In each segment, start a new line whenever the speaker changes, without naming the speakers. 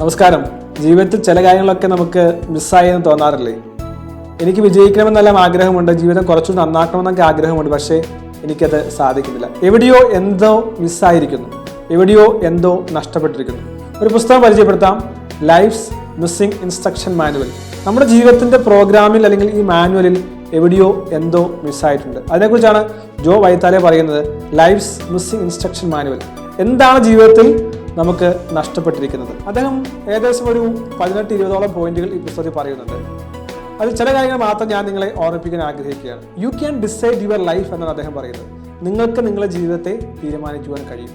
നമസ്കാരം. ജീവിതത്തിൽ ചില കാര്യങ്ങളൊക്കെ നമുക്ക് മിസ്സായെന്ന് തോന്നാറില്ലേ? എനിക്ക് വിജയിക്കണമെന്നെല്ലാം ആഗ്രഹമുണ്ട്. ജീവിതം കുറച്ചും നന്നാക്കണമെന്നൊക്കെ ആഗ്രഹമുണ്ട്. പക്ഷേ എനിക്കത് സാധിക്കുന്നില്ല. എവിടെയോ എന്തോ മിസ്സായിരിക്കുന്നു എവിടെയോ എന്തോ നഷ്ടപ്പെട്ടിരിക്കുന്നു. ഒരു പുസ്തകം പരിചയപ്പെടുത്താം. ലൈഫ്സ് മിസ്സിംഗ് ഇൻസ്ട്രക്ഷൻ മാനുവൽ നമ്മുടെ ജീവിതത്തിന്റെ പ്രോഗ്രാമിൽ അല്ലെങ്കിൽ ഈ മാനുവലിൽ എവിടെയോ എന്തോ മിസ്സായിട്ടുണ്ട് അതിനെക്കുറിച്ചാണ് ജോ വൈത്താലെ പറയുന്നത്. ലൈഫ്സ് മിസ്സിംഗ് ഇൻസ്ട്രക്ഷൻ മാനുവൽ എന്താണ് ജീവിതത്തിൽ നമുക്ക് നഷ്ടപ്പെട്ടിരിക്കുന്നത്. അദ്ദേഹം ഏകദേശം ഒരു പതിനെട്ട് ഇരുപതോളം പോയിന്റുകൾ ഈ പുസ്തകത്തിൽ പറയുന്നുണ്ട്. അതിൽ ചില കാര്യങ്ങൾ മാത്രം ഞാൻ നിങ്ങളെ ഓർമ്മിപ്പിക്കാൻ ആഗ്രഹിക്കുകയാണ്. You can decide your life എന്നാണ് അദ്ദേഹം പറയുന്നത്. നിങ്ങൾക്ക് നിങ്ങളുടെ ജീവിതത്തെ തീരുമാനിക്കുവാൻ കഴിയും.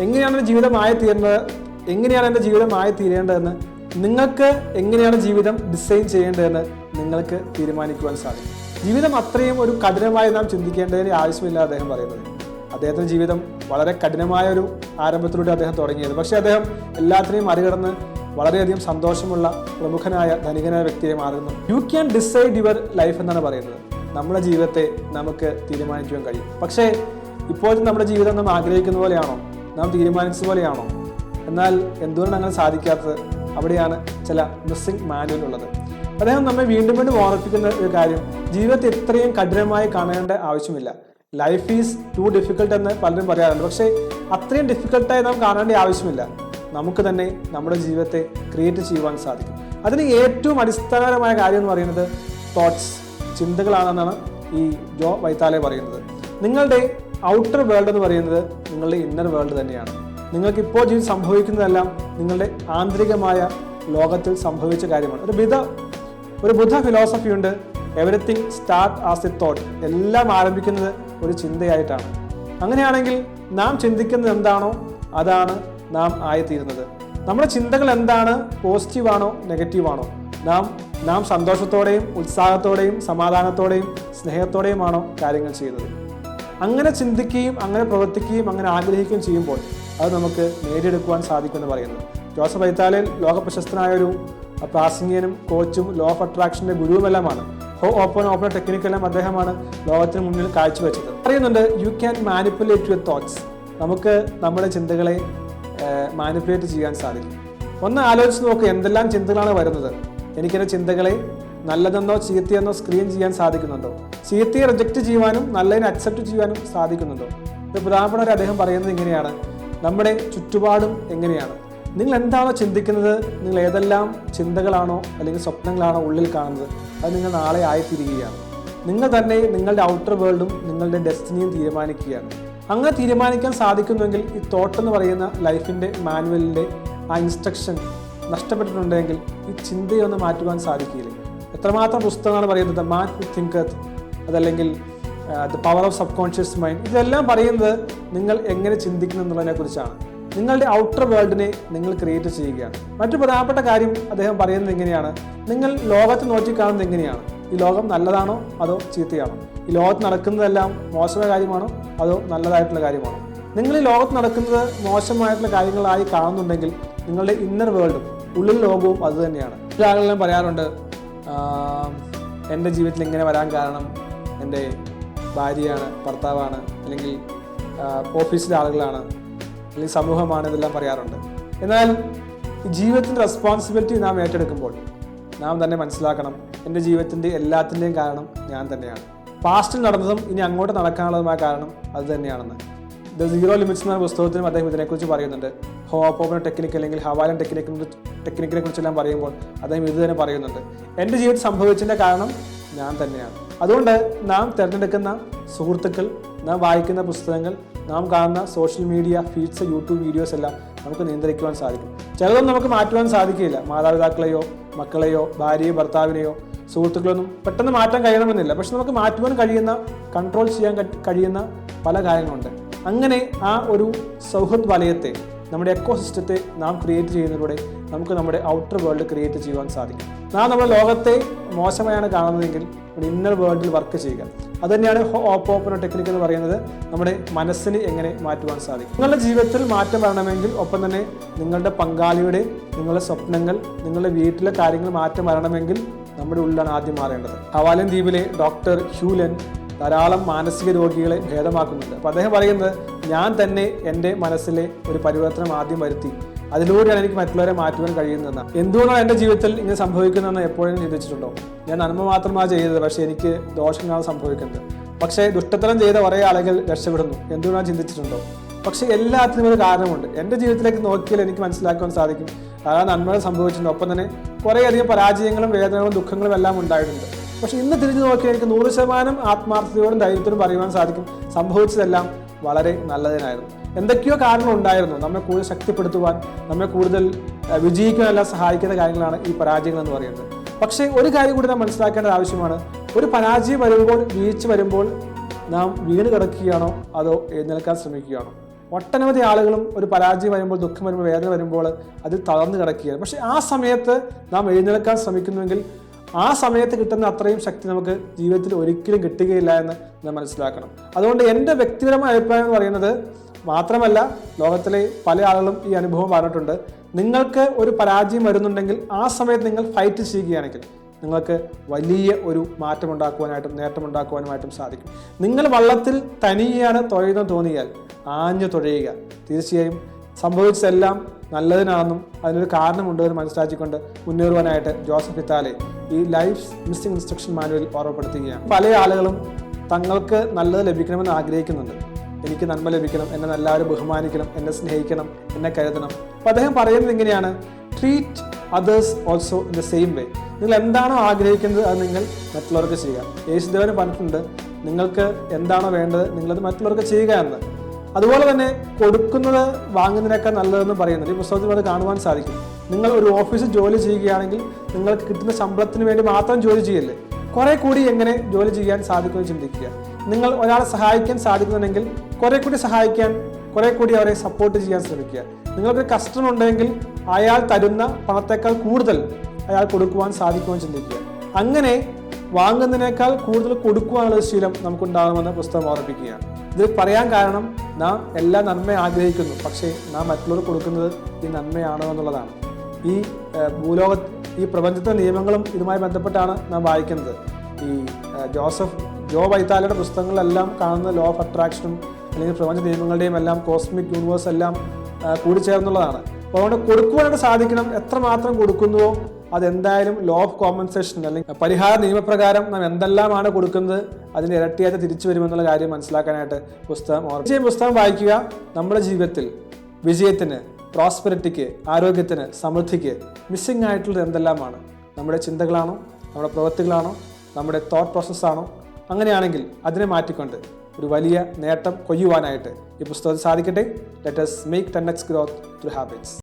എങ്ങനെയാണ് എന്റെ ജീവിതമായി തീരേണ്ടത് എങ്ങനെയാണ് എന്റെ ജീവിതമായി തീരേണ്ടതെന്ന് നിങ്ങൾക്ക് എങ്ങനെയാണ് ജീവിതം ഡിസൈൻ ചെയ്യേണ്ടതെന്ന് നിങ്ങൾക്ക് തീരുമാനിക്കുവാൻ സാധിക്കും. ജീവിതം അത്രയും ഒരു കഠിനമായി നാം ചിന്തിക്കേണ്ടതിന് ആവശ്യമില്ല അദ്ദേഹം പറയുന്നത് അദ്ദേഹത്തിന്റെ ജീവിതം വളരെ കഠിനമായ ഒരു ആരംഭത്തിലൂടെ അദ്ദേഹം തുടങ്ങിയത്. പക്ഷേ അദ്ദേഹം എല്ലാത്തിനെയും മറികടന്ന് വളരെയധികം സന്തോഷമുള്ള പ്രമുഖനായ ധനികനായ വ്യക്തിയെ മാറുന്നു. You can decide your life എന്നാണ് പറയുന്നത്. നമ്മുടെ ജീവിതത്തെ നമുക്ക് തീരുമാനിക്കുവാൻ കഴിയും. പക്ഷേ ഇപ്പോഴും നമ്മുടെ ജീവിതം നാം ആഗ്രഹിക്കുന്ന പോലെയാണോ? നാം തീരുമാനിച്ച പോലെയാണോ? എന്നാൽ എന്തുകൊണ്ടാണ് അങ്ങനെ സാധിക്കാത്തത്? അവിടെയാണ് ചില മിസ്സിംഗ് മാനുവൽ ഉള്ളത്. അദ്ദേഹം നമ്മെ വീണ്ടും വീണ്ടും ഓർമ്മിപ്പിക്കുന്ന ഒരു കാര്യം ജീവിതത്തെ ഇത്രയും കഠിനമായി കാണേണ്ട ആവശ്യമില്ല. ലൈഫ് ഈസ് ടു ഡിഫിക്കൽട്ട് എന്ന് പലരും പറയാറുണ്ട്. പക്ഷേ അത്രയും ഡിഫിക്കൽട്ടായി നാം കാണേണ്ട ആവശ്യമില്ല. നമുക്ക് തന്നെ നമ്മുടെ ജീവിതത്തെ ക്രിയേറ്റ് ചെയ്യുവാൻ സാധിക്കും. അതിന് ഏറ്റവും അടിസ്ഥാനപരമായ കാര്യം എന്ന് പറയുന്നത് തോട്ട്സ് ചിന്തകളാണെന്നാണ് ഈ ജോ വൈത്താലെ പറയുന്നത്. നിങ്ങളുടെ ഔട്ടർ വേൾഡ് എന്ന് പറയുന്നത് നിങ്ങളുടെ ഇന്നർ വേൾഡ് തന്നെയാണ്. നിങ്ങൾക്ക് ഇപ്പോൾ ജീവിതം സംഭവിക്കുന്നതെല്ലാം നിങ്ങളുടെ ആന്തരികമായ ലോകത്തിൽ സംഭവിച്ച കാര്യമാണ്. ഒരു ബിധ ഒരു ബുദ്ധ ഫിലോസഫി ഉണ്ട്. Everything start as a thought എല്ലാം ആരംഭിക്കുന്നത് ഒരു ചിന്തയായിട്ടാണ്. അങ്ങനെയാണെങ്കിൽ നാം ചിന്തിക്കുന്നത് എന്താണോ അതാണ് നാം ആയിത്തീരുന്നത്. നമ്മുടെ ചിന്തകൾ എന്താണ്? പോസിറ്റീവാണോ നെഗറ്റീവാണോ നാം നാം സന്തോഷത്തോടെയും ഉത്സാഹത്തോടെയും സമാധാനത്തോടെയും സ്നേഹത്തോടെയുമാണോ കാര്യങ്ങൾ ചെയ്യുന്നത്? അങ്ങനെ ചിന്തിക്കുകയും അങ്ങനെ പ്രവർത്തിക്കുകയും അങ്ങനെ ആഗ്രഹിക്കുകയും ചെയ്യുമ്പോൾ അത് നമുക്ക് നേടിയെടുക്കുവാൻ സാധിക്കുമെന്ന് പറയുന്നു. ജോസഫ് ഐത്താലിൽ ലോക പ്രശസ്തനായ ഒരു പ്രാസംഗികനും കോച്ചും ലോ ഓഫ് അട്രാക്ഷന്റെ ഗുരുവുമെല്ലാമാണ്. ഓപ്പൺ ഓപ്പൺ ടെക്നിക്കെല്ലാം അദ്ദേഹമാണ് ലോകത്തിന് മുന്നിൽ കാഴ്ചവെച്ചത്. അറിയുന്നുണ്ട് you can manipulate your thoughts നമുക്ക് നമ്മുടെ ചിന്തകളെ മാനിപ്പുലേറ്റ് ചെയ്യാൻ സാധിക്കും. ഒന്ന് ആലോചിച്ച് നോക്ക് എന്തെല്ലാം ചിന്തകളാണ് വരുന്നത്? എനിക്കെന്റെ ചിന്തകളെ നല്ലതെന്നോ ചീത്തയെന്നോ സ്ക്രീൻ ചെയ്യാൻ സാധിക്കുന്നുണ്ടോ? ചീത്തയെ റിജക്റ്റ് ചെയ്യുവാനും നല്ലതിനെ അക്സെപ്റ്റ് ചെയ്യാനും സാധിക്കുന്നുണ്ടോ? പ്രധാനപ്പെട്ട ഒരു അദ്ദേഹം പറയുന്നത് ഇങ്ങനെയാണ്. നമ്മുടെ ചുറ്റുപാടും എങ്ങനെയാണ്? നിങ്ങൾ എന്താണോ ചിന്തിക്കുന്നത് നിങ്ങൾ ഏതെല്ലാം ചിന്തകളാണോ അല്ലെങ്കിൽ സ്വപ്നങ്ങളാണോ ഉള്ളിൽ കാണുന്നത് അത് നിങ്ങൾ നാളെ ആയിത്തീരുകയാണ്. നിങ്ങൾ തന്നെ നിങ്ങളുടെ ഔട്ടർ വേൾഡും നിങ്ങളുടെ ഡെസ്റ്റിനിയും തീരുമാനിക്കുകയാണ്. അങ്ങനെ തീരുമാനിക്കാൻ സാധിക്കുന്നുവെങ്കിൽ ഈ തോട്ട് എന്ന് പറയുന്ന ലൈഫിന്റെ മാനുവലിന്റെ ആ ഇൻസ്ട്രക്ഷൻ നഷ്ടപ്പെട്ടിട്ടുണ്ടെങ്കിൽ ഈ ചിന്തയൊന്ന് മാറ്റുവാൻ സാധിക്കില്ല എത്രമാത്രം പുസ്തകമാണ് പറയുന്നത് മാൻ തിങ്കത്ത് അതല്ലെങ്കിൽ the power of subconscious mind ഇതെല്ലാം പറയുന്നത് നിങ്ങൾ എങ്ങനെ ചിന്തിക്കുന്നു എന്നുള്ളതിനെ കുറിച്ചാണ് നിങ്ങളുടെ ഔട്ടർ വേൾഡിനെ നിങ്ങൾ ക്രിയേറ്റ് ചെയ്യുകയാണ്. മറ്റു പ്രധാനപ്പെട്ട കാര്യം അദ്ദേഹം പറയുന്നത് എങ്ങനെയാണ് നിങ്ങൾ ലോകത്ത് നോക്കിക്കാണുന്നത് എങ്ങനെയാണ്? ഈ ലോകം നല്ലതാണോ? അതോ ചീത്തയാണോ? ഈ ലോകത്ത് നടക്കുന്നതെല്ലാം മോശമായ കാര്യമാണോ? അതോ നല്ലതായിട്ടുള്ള കാര്യമാണോ? നിങ്ങൾ ഈ ലോകത്ത് നടക്കുന്നത് മോശമായിട്ടുള്ള കാര്യങ്ങളായി കാണുന്നുണ്ടെങ്കിൽ നിങ്ങളുടെ ഇന്നർ വേൾഡും ഉള്ളിൽ ലോകവും അത് തന്നെയാണ്. പറയാറുണ്ട് എന്റെ ജീവിതത്തിൽ ഇങ്ങനെ വരാൻ കാരണം എന്റെ ഭാര്യയാണ് ഭർത്താവാണ് അല്ലെങ്കിൽ ഓഫീസിലെ ആളുകളാണ്. അല്ലെങ്കിൽ സമൂഹമാണ് ഇതെല്ലാം പറയാറുണ്ട്. എന്നാൽ ജീവിതത്തിന്റെ റെസ്പോൺസിബിലിറ്റി നാം ഏറ്റെടുക്കുമ്പോൾ നാം തന്നെ മനസ്സിലാക്കണം എന്റെ ജീവിതത്തിന്റെ എല്ലാത്തിന്റെയും കാരണം ഞാൻ തന്നെയാണ്. പാസ്റ്റിൽ നടന്നതും ഇനി അങ്ങോട്ട് നടക്കാനുള്ളതുമായ കാരണം അത് തന്നെയാണെന്ന്. ദ സീറോ ലിമിറ്റ്സ് എന്ന പുസ്തകത്തിലും അദ്ദേഹം ഇതിനെക്കുറിച്ച് പറയുന്നുണ്ട്. ഹോപ്പോപ്പന ടെക്നിക്ക് അല്ലെങ്കിൽ ഹവാലൻ ടെക്നിക്കിനെ ടെക്നിക്കിനെ കുറിച്ചെല്ലാം പറയുമ്പോൾ അദ്ദേഹം ഇത് തന്നെ പറയുന്നുണ്ട്. എന്റെ ജീവിതം സംഭവിച്ചതിന്റെ കാരണം ഞാൻ തന്നെയാണ്. അതുകൊണ്ട് നാം തിരഞ്ഞെടുക്കുന്ന സുഹൃത്തുക്കൾ നാം വായിക്കുന്ന പുസ്തകങ്ങൾ നാം കാണുന്ന social media feeds YouTube videos എല്ലാം നമുക്ക് നിയന്ത്രിക്കുവാൻ സാധിക്കും. ചിലതൊന്നും നമുക്ക് മാറ്റുവാൻ സാധിക്കില്ല മാതാപിതാക്കളെയോ മക്കളെയോ ഭാര്യയോ ഭർത്താവിനെയോ സുഹൃത്തുക്കളൊന്നും പെട്ടെന്ന് മാറ്റാൻ കഴിയണമെന്നില്ല. പക്ഷെ നമുക്ക് മാറ്റുവാൻ കഴിയുന്ന കൺട്രോൾ ചെയ്യാൻ കഴിയുന്ന പല കാര്യങ്ങളുണ്ട്. അങ്ങനെ ആ ഒരു സൗഹൃദ് വലയത്തെ നമ്മുടെ എക്കോ സിസ്റ്റത്തെ നാം ക്രിയേറ്റ് ചെയ്യുന്നതിലൂടെ നമുക്ക് നമ്മുടെ ഔട്ടർ വേൾഡ് ക്രിയേറ്റ് ചെയ്യുവാൻ സാധിക്കും. നാം നമ്മുടെ ലോകത്തെ മോശമായാണ് കാണുന്നതെങ്കിൽ നമ്മുടെ ഇന്നർ വേൾഡിൽ വർക്ക് ചെയ്യുക. അതുതന്നെയാണ് ഓപ്പോപ്പനോ ടെക്നിക്ക് എന്ന് പറയുന്നത്. നമ്മുടെ മനസ്സിന് എങ്ങനെ മാറ്റുവാൻ സാധിക്കും. നിങ്ങളുടെ ജീവിതത്തിൽ മാറ്റം വരണമെങ്കിൽ ഒപ്പം തന്നെ നിങ്ങളുടെ പങ്കാളിയുടെ നിങ്ങളുടെ സ്വപ്നങ്ങൾ നിങ്ങളുടെ വീട്ടിലെ കാര്യങ്ങൾ മാറ്റം വരണമെങ്കിൽ നമ്മുടെ ഉള്ളിലാണ് ആദ്യം മാറേണ്ടത്. ഹവാലൻ ദ്വീപിലെ ഡോക്ടർ ഹ്യൂലൻ ധാരാളം മാനസിക രോഗികളെ ഭേദമാക്കുന്നുണ്ട്. അപ്പോൾ അദ്ദേഹം പറയുന്നത് ഞാൻ തന്നെ എന്റെ മനസ്സിലെ ഒരു പരിവർത്തനം ആദ്യം വരുത്തി. അതിലൂടെയാണ് എനിക്ക് മറ്റുള്ളവരെ മാറ്റുവാൻ കഴിയുന്നതെന്ന്. എന്തുകൊണ്ടാണ് എന്റെ ജീവിതത്തിൽ ഇങ്ങനെ സംഭവിക്കുന്നതെന്ന് എപ്പോഴും ചിന്തിച്ചിട്ടുണ്ടോ? ഞാൻ നന്മ മാത്രമാണ് ചെയ്തത് പക്ഷേ എനിക്ക് ദോഷങ്ങളാണ് സംഭവിക്കുന്നത്. പക്ഷേ ദുഷ്ടത്തരം ചെയ്ത കുറേ ആളുകൾ രക്ഷപ്പെടുന്നു. എന്തുകൊണ്ടാണ് ചിന്തിച്ചിട്ടുണ്ടോ? പക്ഷേ എല്ലാത്തിനും ഒരു കാരണമുണ്ട്. എന്റെ ജീവിതത്തിലേക്ക് നോക്കിയാൽ എനിക്ക് മനസ്സിലാക്കാൻ സാധിക്കും. ധാരാളം നന്മകൾ സംഭവിച്ചിട്ടുണ്ട്. ഒപ്പം തന്നെ കുറേയധികം പരാജയങ്ങളും വേദനകളും ദുഃഖങ്ങളും എല്ലാം ഉണ്ടായിട്ടുണ്ട്. പക്ഷെ ഇന്ന് തിരിഞ്ഞു നോക്കിയാൽ എനിക്ക് നൂറ് ശതമാനം ആത്മാർത്ഥതയോടും ധൈര്യത്തോടും പറയുവാൻ സാധിക്കും. സംഭവിച്ചതെല്ലാം വളരെ നല്ലതിനായിരുന്നു. എന്തൊക്കെയോ കാരണം ഉണ്ടായിരുന്നു. നമ്മെ കൂടുതൽ ശക്തിപ്പെടുത്തുവാൻ നമ്മെ കൂടുതൽ വിജയിക്കാനെല്ലാം സഹായിക്കുന്ന കാര്യങ്ങളാണ് ഈ പരാജയങ്ങൾ എന്ന് പറയുന്നത്. പക്ഷേ ഒരു കാര്യം കൂടി നാം മനസ്സിലാക്കേണ്ടത് ആവശ്യമാണ്. ഒരു പരാജയം വരുമ്പോൾ വീഴ്ച വരുമ്പോൾ നാം വീണ് കിടക്കുകയാണോ അതോ എഴുന്നേൽക്കാൻ ശ്രമിക്കുകയാണോ? ഒട്ടനവധി ആളുകളും ഒരു പരാജയം വരുമ്പോൾ ദുഃഖം വരുമ്പോൾ വേദന വരുമ്പോൾ അതിൽ തളർന്നു കിടക്കുകയാണ്. പക്ഷേ ആ സമയത്ത് നാം എഴുന്നേൽക്കാൻ ശ്രമിക്കുന്നുവെങ്കിൽ ആ സമയത്ത് കിട്ടുന്ന അത്രയും ശക്തി നമുക്ക് ജീവിതത്തിൽ ഒരിക്കലും കിട്ടുകയില്ല എന്ന് നാം മനസ്സിലാക്കണം. അതുകൊണ്ട് എന്റെ വ്യക്തിപരമായ അഭിപ്രായം എന്ന് പറയുന്നത് മാത്രമല്ല ലോകത്തിലെ പല ആളുകളും ഈ അനുഭവം പറഞ്ഞിട്ടുണ്ട്. നിങ്ങൾക്ക് ഒരു പരാജയം വരുന്നുണ്ടെങ്കിൽ ആ സമയത്ത് നിങ്ങൾ ഫൈറ്റ് ചെയ്യുകയാണെങ്കിൽ നിങ്ങൾക്ക് വലിയ ഒരു മാറ്റമുണ്ടാക്കുവാനായിട്ടും നേട്ടമുണ്ടാക്കുവാനുമായിട്ടും സാധിക്കും. നിങ്ങൾ വള്ളത്തിൽ തനിയാണ് തുഴയുന്ന തോന്നിയാൽ ആഞ്ഞു തുഴയുക. തീർച്ചയായും സംഭവിച്ചതെല്ലാം നല്ലതിനാണെന്നും അതിനൊരു കാരണമുണ്ട് എന്ന് മനസ്സിലാക്കിക്കൊണ്ട് മുന്നേറുവാനായിട്ട് ജോസഫ് ഇത്താലെ ഈ ലൈഫ് മിസ്സിംഗ് ഇൻസ്ട്രക്ഷൻ മാനുവലിൽ ഓർമ്മപ്പെടുത്തുകയാണ്. പല ആളുകളും തങ്ങൾക്ക് നല്ലത് ലഭിക്കണമെന്ന് ആഗ്രഹിക്കുന്നുണ്ട്. എനിക്ക് നന്മ ലഭിക്കണം എന്നെ എല്ലാവരും ബഹുമാനിക്കണം എന്നെ സ്നേഹിക്കണം എന്നെ കരുതണം. അപ്പോൾ അദ്ദേഹം പറയുന്നത് ഇങ്ങനെയാണ്. Treat others also in the same way നിങ്ങൾ എന്താണോ ആഗ്രഹിക്കുന്നത് അത് നിങ്ങൾ മറ്റുള്ളവർക്ക് ചെയ്യുക. യേശുദേവന് പറഞ്ഞിട്ടുണ്ട് നിങ്ങൾക്ക് എന്താണോ വേണ്ടത് നിങ്ങളത് മറ്റുള്ളവർക്ക് ചെയ്യുക എന്ന്. അതുപോലെ തന്നെ കൊടുക്കുന്നത് വാങ്ങുന്നതിനേക്കാൾ നല്ലതെന്ന് പറയുന്നുണ്ട്. ഈ പുസ്തകത്തിൽ അത് കാണുവാൻ സാധിക്കും. നിങ്ങൾ ഒരു ഓഫീസിൽ ജോലി ചെയ്യുകയാണെങ്കിൽ നിങ്ങൾക്ക് കിട്ടുന്ന ശമ്പളത്തിന് വേണ്ടി മാത്രം ജോലി ചെയ്യല്ലേ? കുറെ കൂടി എങ്ങനെ ജോലി ചെയ്യാൻ സാധിക്കുമെന്ന് ചിന്തിക്കുക. നിങ്ങൾ ഒരാളെ സഹായിക്കാൻ സാധിക്കുന്നുണ്ടെങ്കിൽ കുറെ കൂടി സഹായിക്കാൻ കുറെ കൂടി അവരെ സപ്പോർട്ട് ചെയ്യാൻ ശ്രമിക്കുക. നിങ്ങൾക്ക് കസ്റ്റമർ ഉണ്ടെങ്കിൽ അയാൾ തരുന്ന പണത്തേക്കാൾ കൂടുതൽ അയാൾ കൊടുക്കുവാൻ സാധിക്കുമെന്ന് ചിന്തിക്കുക. അങ്ങനെ വാങ്ങുന്നതിനേക്കാൾ കൂടുതൽ കൊടുക്കുവാനുള്ള ശീലം നമുക്കുണ്ടാകുമെന്ന് പുസ്തകം ഓർമ്മിപ്പിക്കുകയാണ്. ഇത് പറയാൻ കാരണം നാം എല്ലാ നന്മ ആഗ്രഹിക്കുന്നു. പക്ഷേ നാം മറ്റുള്ളവർ കൊടുക്കുന്നത് ഈ നന്മയാണോ എന്നുള്ളതാണ്. ഈ ഭൂലോക ഈ പ്രപഞ്ചത്തെ നിയമങ്ങളും ഇതുമായി ബന്ധപ്പെട്ടാണ് നാം വായിക്കുന്നത്. ഈ ജോസഫ് ജോ വൈത്താലയുടെ പുസ്തകങ്ങളെല്ലാം കാണുന്ന ലോ ഓഫ് അട്രാക്ഷനും അല്ലെങ്കിൽ പ്രപഞ്ച നിയമങ്ങളുടെയും എല്ലാം കോസ്മിക് യൂണിവേഴ്സ് എല്ലാം കൂടിച്ചേർന്നുള്ളതാണ്. അപ്പോൾ അതുകൊണ്ട് കൊടുക്കുവാനായിട്ട് സാധിക്കണം. എത്രമാത്രം കൊടുക്കുന്നുവോ അതെന്തായാലും ലോ ഓഫ് കോമ്പൻസേഷൻ അല്ലെങ്കിൽ പരിഹാര നിയമപ്രകാരം നാം എന്തെല്ലാമാണ് കൊടുക്കുന്നത് അതിന്റെ ഇരട്ടിയായിട്ട് തിരിച്ചു വരുമെന്നുള്ള കാര്യം മനസ്സിലാക്കാനായിട്ട് പുസ്തകം ഓർമ്മ പുസ്തകം വായിക്കുക നമ്മുടെ ജീവിതത്തിൽ വിജയത്തിന് പ്രോസ്പെരിറ്റിക്ക് ആരോഗ്യത്തിന് സമൃദ്ധിക്ക് മിസ്സിംഗ് ആയിട്ടുള്ളത് എന്തെല്ലാമാണ്? നമ്മുടെ ചിന്തകളാണോ? നമ്മുടെ പ്രവൃത്തികളാണോ? നമ്മുടെ തോട്ട് പ്രോസസ്സാണോ അങ്ങനെയാണെങ്കിൽ അതിനെ മാറ്റിക്കൊണ്ട് ഒരു വലിയ നേട്ടം കൊയ്യുവാനായിട്ട് ഈ പുസ്തകത്തിൽ സാധിക്കട്ടെ. Let's make ten X growth through habits